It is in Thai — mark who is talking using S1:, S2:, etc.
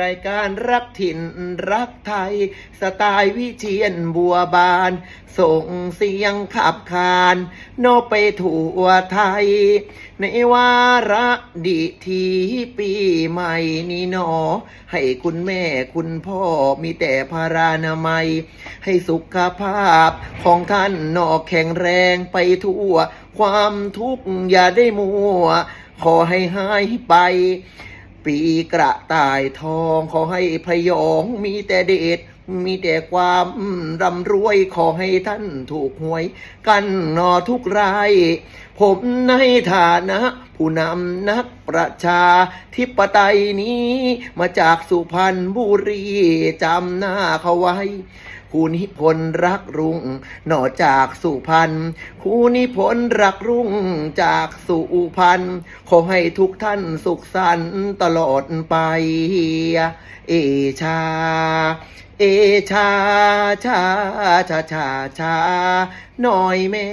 S1: รายการรักถิ่นรักไทย สไตล์วิเชียนบัวบาน ส่งเสียงขับคาน โนไปทั่วไทย ในวาระดิทีปีใหม่นี้หนอ ให้คุณแม่คุณพ่อมีแต่พารานามัย ให้สุขภาพของท่านหนอแข็งแรงไปทั่ว ความทุกข์อย่าได้มัว ขอให้หายไป ปีกระต่ายทองขอให้พยองมีแต่เดชมีแต่ความร่ำรวยขอให้ท่านถูกหวย กันนอทุกราย ผมในฐานะ ผู้นำนักประชาธิปไตยนี้ มาจากสุพรรณบุรีจำหน้าเขาไว้ คูนิพนธ์รักรุ่งหนอจากสุพรรณคูนิพนธ์รักรุ่งจากสุพรรณขอให้ทุกท่านสุขสันต์ตลอดไป เอชา เอชาชาชาชาชาหน่อยแม่